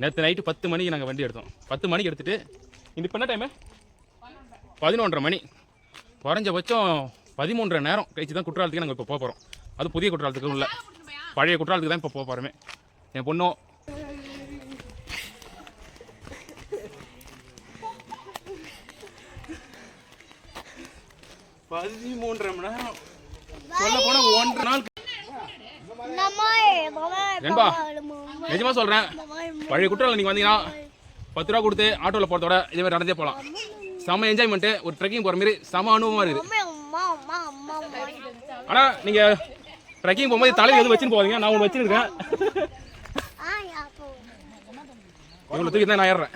நேற்று நைட்டு பத்து மணிக்கு நாங்கள் வண்டி எடுத்தோம். பத்து மணிக்கு எடுத்துட்டு இது இப்போ என்ன டைமு பதினொன்றரை மணி. குறைஞ்சபட்சம் பதிமூன்றரை நேரம் கழிச்சு தான் குற்றாலத்துக்கு நாங்கள் இப்போ போக போகிறோம் அது புதிய குற்றாலத்துக்கு உள்ள பழைய குற்றாலத்துக்கு தான் இப்போ போக போகிறோமே என் பொண்ணும் பதிமூன்றரை மணி நேரம். சொல்ல போனா ஒன்றரை நாள். ரெண்டா நிஜமா சொல்றேன். பழைய குற்றாலம் நீங்க வந்தீங்கன்னா பத்து ரூபா கொடுத்து ஆட்டோவில் போகிறதோட இதே மாதிரி நடந்தே போகலாம் செம என்ஜாய்மெண்ட்டு ஒரு ட்ரெக்கிங் போகிற மாதிரி செம அனுபவமாக இருக்குது. ஆனால் நீங்கள் ட்ரெக்கிங் போகும்போது தலையில் எதுவும் வச்சுன்னு போவீங்க நான் ஒன்று வச்சுருக்கேன் இவங்களை தூக்கி தான் நான் ஏறுறேன்.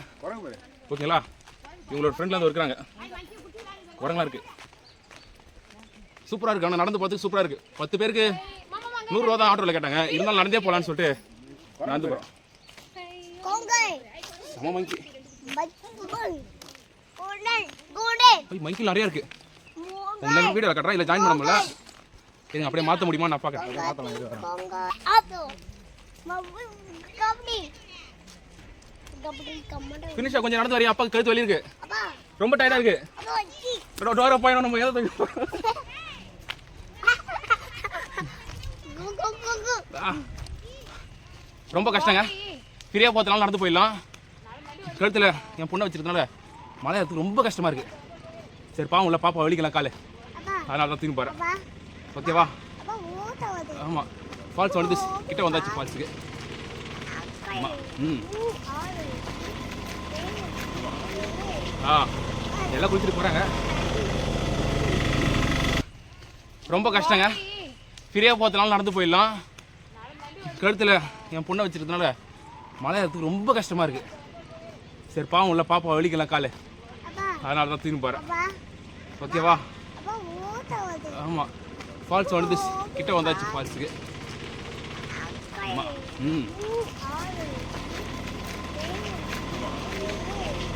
ஓகேங்களா? இவங்களோட ஃப்ரெண்ட்ல வந்து இருக்கிறாங்க உரங்களா இருக்கு. சூப்பராக இருக்கு. ஆனால் நடந்து பார்த்து சூப்பராக இருக்கு. பத்து பேருக்கு நூறுரூவா தான் ஆட்டோவில் கேட்டாங்க. இருந்தாலும் நடந்தே போகலான்னு சொல்லிட்டு நடந்து போகிறோம் செம மங்கி. போய் மங்கில் நிறையா இருக்கு. உங்களுக்கு வீடியோ கட்டுறேன் இல்லை ஜாயின் பண்ண முடியல இருங்க அப்படியே மாற்ற முடியுமா? நான் பார்க்குறேன். ஃபினிஷா கொஞ்சம் நடந்து வரையா? அப்பாவுக்கு கழுத்து வலி இருக்கு. ரொம்ப டயர்டா இருக்கு. டோர போய் நம்ம எதை தூக்கி. ரொம்ப கஷ்டங்க. ஃப்ரீயாக போகிறதுனால நடந்து போயிடலாம். கழுத்தில் என் பொண்ணை வச்சிருக்கனால மழை ஏறதுக்கு ரொம்ப கஷ்டமாக இருக்கு. சரி பாவம் உள்ள பாப்பா வலிக்கலாம் காலு. அதனால தான் தூக்கி போகிறேன் ஓகேவா? ஆமாம் ஃபால்ஸ் வந்து கிட்ட வந்தாச்சு ஃபால்ஸுக்கு ஆமாம் ம். ஆ எல்லாம் குளிச்சுட்டு போகிறாங்க ரொம்ப கஷ்டங்க. ஃப்ரீயாக போகிறதுனால நடந்து போயிடலாம். கழுத்தில் என் பொண்ணை வச்சிருக்கனால மழை ரொம்ப கஷ்டமாக இருக்குது சரி பாவம் உள்ள பாப்பா வலிக்கலாம் காலு. அதனால தான் தூக்கி போகிறேன் ஓகேவா ஆமாம் ஃபால்ஸ் வந்து கிட்ட வந்தாச்சு ஃபால்ஸுக்கு ஆமாம் ம்.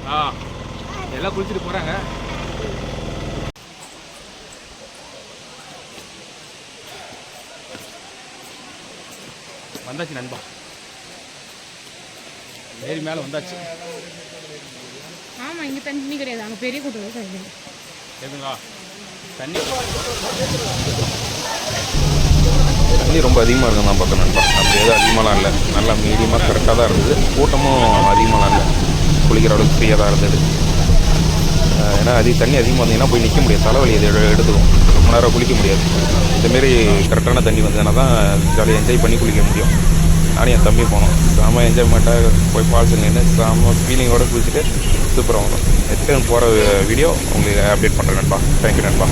ஆ. எல்லாம் குளிச்சுட்டு போகிறாங்க வந்தாச்சு நண்பா. ஏறி மேலே வந்தாச்சு. ஆமா இங்க தண்ணி கிடையாது. அங்க பெரிய கூட்டம் கிடையாது எதுங்களா தண்ணி. தண்ணி ரொம்ப அதிகமாக இருக்கும் தான் பார்த்தோம் நண்பா. அப்படி எதுவும் அதிகமாகலாம் இல்லை. நல்லா மீடியமாக கரெக்டாக தான் இருந்தது. கூட்டமும் அதிகமாகலாம் இல்லை. குளிக்கிற அளவுக்கு ஃப்ரீயாக தான் இருந்தது. ஏன்னா அதிக தண்ணி அதிகமாக இருந்தீங்கன்னா போய் நிற்க முடியாது. தலைவலி எடு- எடுத்துக்கும். ரொம்ப நேரம் குளிக்க முடியாது. இந்தமாரி கரெக்டான தண்ணி வந்ததுன்னா தான் ஜாலியாக என்ஜாய் பண்ணி குளிக்க முடியும். நானும் என் தம்பி போனோம். செம என்ஜாய்மெண்ட்டாக போய் ஃபால்ஸ் நின்று செம ஃபீலிங்கோடு குளிச்சுட்டு சூப்பராக வரும் நெக்ஸ்ட் டைம் போகிற வீடியோ உங்களுக்கு அப்டேட் பண்ணுறேன் நண்பா. தேங்க்யூ நண்பா.